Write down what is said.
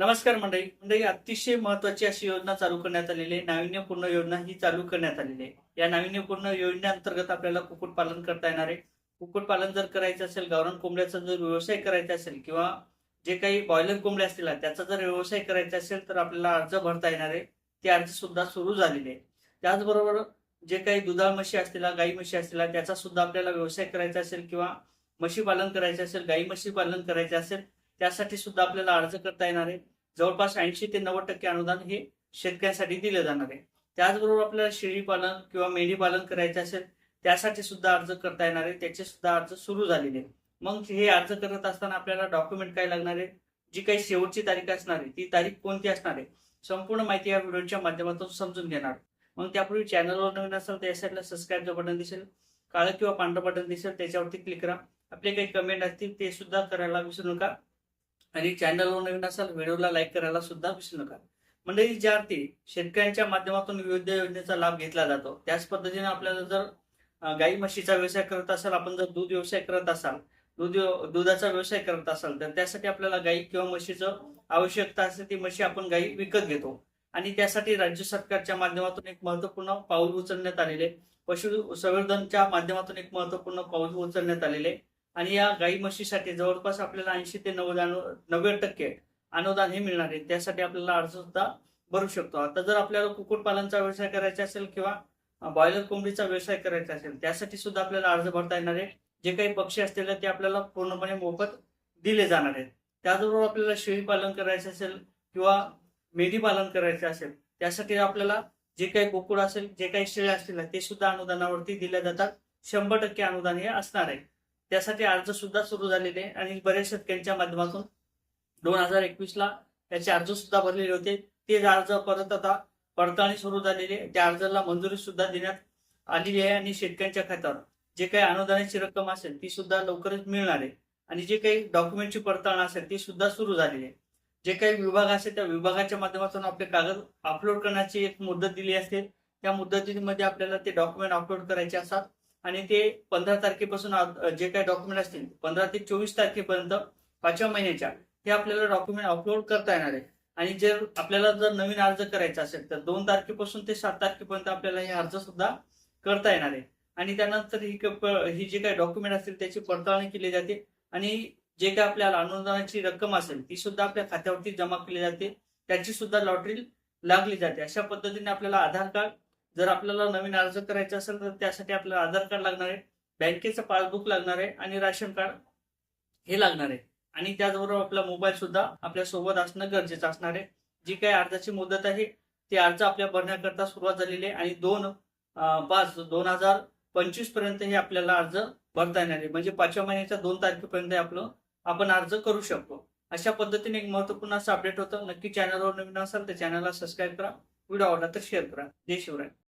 नमस्कार मंडळी. मंडळी अतिशय महत्वाची अशी योजना चालू करण्यात आलेली आहे. नाविन्यपूर्ण योजना ही चालू करण्यात आलेली आहे. या नाविन्यपूर्ण योजनेअंतर्गत आपल्याला कुक्कुटपालन करता येणार आहे. कुक्कुटपालन जर करायचं असेल गावरान कोंबड्याचा जर व्यवसाय करायचा असेल किंवा जे काही बॉयलर कोंबड्या असतील त्याचा जर व्यवसाय करायचा असेल तर आपल्याला अर्ज भरता येणार आहे. ते अर्ज सुद्धा सुरू झालेले आहे त्याचबरोबर जे काही दुधाळ म्हशी असतील गाई म्हशी असतील त्याचा सुद्धा आपल्याला व्यवसाय करायचा असेल किंवा म्हशी पालन करायचं असेल गाई म्हशी पालन करायचे असेल त्यासाठी सुद्धा आपल्याला अर्ज करता येणार आहे. जवळपास ऐंशी ते नव्वद टक्के अनुदान हे शेतकऱ्यांसाठी दिलं जाणार आहे. त्याचबरोबर आपल्याला शेळी पालन किंवा मेंढी पालन करायचं असेल त्यासाठी सुद्धा अर्ज करता येणार आहे. त्याचे सुद्धा अर्ज सुरू झालेले आहेत. मग हे अर्ज करत असताना आपल्याला डॉक्युमेंट काय लागणार आहे? जी काही शेवटची तारीख असणार आहे ती तारीख कोणती असणार आहे? संपूर्ण माहिती या व्हिडिओच्या माध्यमातून समजून घेणार मग त्यापूर्वी चॅनलवर नवीन असेल तर या साईडला सबस्क्राईबचं बटन दिसेल काळं किंवा पांढरं बटन दिसेल त्याच्यावरती क्लिक करा. आपले काही कमेंट असतील ते सुद्धा करायला विसरू नका. आणि चॅनलवर नवीन असाल व्हिडिओला लाईक करायला सुद्धा विसरू नका. मंडळी ज्या अर्थी शेतकऱ्यांच्या माध्यमातून विविध योजनेचा लाभ घेतला जातो त्याच पद्धतीने आपल्याला जर गाई म्हशीचा व्यवसाय करत असाल आपण जर दूध व्यवसाय करत असाल दूध दुधाचा व्यवसाय करत असाल तर त्यासाठी आपल्याला गाई किंवा म्हशीचं आवश्यकता असते ती म्हशी आपण गाई विकत घेतो. आणि त्यासाठी राज्य सरकारच्या माध्यमातून एक महत्त्वपूर्ण पाऊल उचलण्यात आलेले पशु संवर्धनच्या माध्यमातून एक महत्त्वपूर्ण पाऊल उचलण्यात आलेले आणि या गाई म्हशीसाठी जवळपास आपल्याला ऐंशी ते नव्वद नव्वद टक्के अनुदान हे मिळणार आहे. त्यासाठी आपल्याला अर्ज सुद्धा भरू शकतो. आता जर आपल्याला कुक्कुटपालनचा व्यवसाय करायचा असेल किंवा बॉयलर कोंबडीचा व्यवसाय करायचा असेल त्यासाठी सुद्धा आपल्याला अर्ज भरता येणार आहे. जे काही पक्षी असतील ते आपल्याला पूर्णपणे मोफत दिले जाणार आहेत. त्याचबरोबर आपल्याला शेळी पालन करायचं असेल किंवा मेंढी पालन करायचं असेल त्यासाठी आपल्याला जे काही कुकुड असेल जे काही शेळ्या असतील ते सुद्धा अनुदानावरती दिल्या जातात. शंभर टक्के अनुदान हे असणार आहे. त्यासाठी अर्ज सुद्धा सुरू झालेले आणि बऱ्याच शेतकऱ्यांच्या माध्यमातून दोन हजार एकवीस ला त्याचे अर्ज सुद्धा भरलेले होते. ते अर्ज परत आता पडताळणी सुरू झालेली आहे. त्या अर्जाला मंजुरी सुद्धा देण्यात आलेली आहे. आणि शेतकऱ्यांच्या खात्यावर जे काही अनुदानाची रक्कम असेल ती सुद्धा लवकरच मिळणार आहे. आणि जे काही डॉक्युमेंटची पडताळणी असेल ती सुद्धा सुरू झालेली आहे. जे काही विभाग असेल त्या विभागाच्या माध्यमातून आपले कागद अपलोड करण्याची एक मुदत दिली असते. त्या मुदतीमध्ये आपल्याला ते डॉक्युमेंट अपलोड करायचे असतात. आणि ते पंधरा तारखेपासून जे काही डॉक्युमेंट असतील पंधरा ते चोवीस तारखेपर्यंत पाचव्या महिन्याच्या हे आपल्याला डॉक्युमेंट अपलोड करता येणार आहे. आणि जर आपल्याला जर नवीन अर्ज करायचा असेल तर दोन तारखेपासून ते सात तारखेपर्यंत आपल्याला हे अर्ज सुद्धा करता येणार आहे. आणि त्यानंतर ही ही जे काही डॉक्युमेंट असतील त्याची पडताळणी केली जाते. आणि जे काही आपल्याला अनुदानाची रक्कम असेल ती सुद्धा आपल्या खात्यावरती जमा केली जाते. त्याची सुद्धा लॉटरी लागली जाते. अशा पद्धतीने आपल्याला आधार कार्ड जर आपल्याला नवीन अर्ज करायचा असेल तर त्यासाठी आपल्याला आधार कार्ड लागणार आहे बँकेचं पासबुक लागणार आहे आणि राशन कार्ड हे लागणार आहे. आणि त्याचबरोबर आपला मोबाईल सुद्धा आपल्यासोबत असणं गरजेचं असणार आहे. जी काही अर्जाची मुदत आहे ती अर्ज आपल्या भरण्याकरता सुरुवात झालेली आहे आणि दोन पाच दोन हजार पंचवीसपर्यंत हे आपल्याला अर्ज भरता येणार आहे. म्हणजे पाचव्या महिन्याच्या दोन तारखेपर्यंत आपलं आपण अर्ज करू शकतो. अशा पद्धतीने एक महत्त्वपूर्ण असं अपडेट होतं. नक्की चॅनलवर नवीन असाल तर चॅनलला सबस्क्राईब करा. व्हिडिओ आवडला तर शेअर करा. जय शिवराय.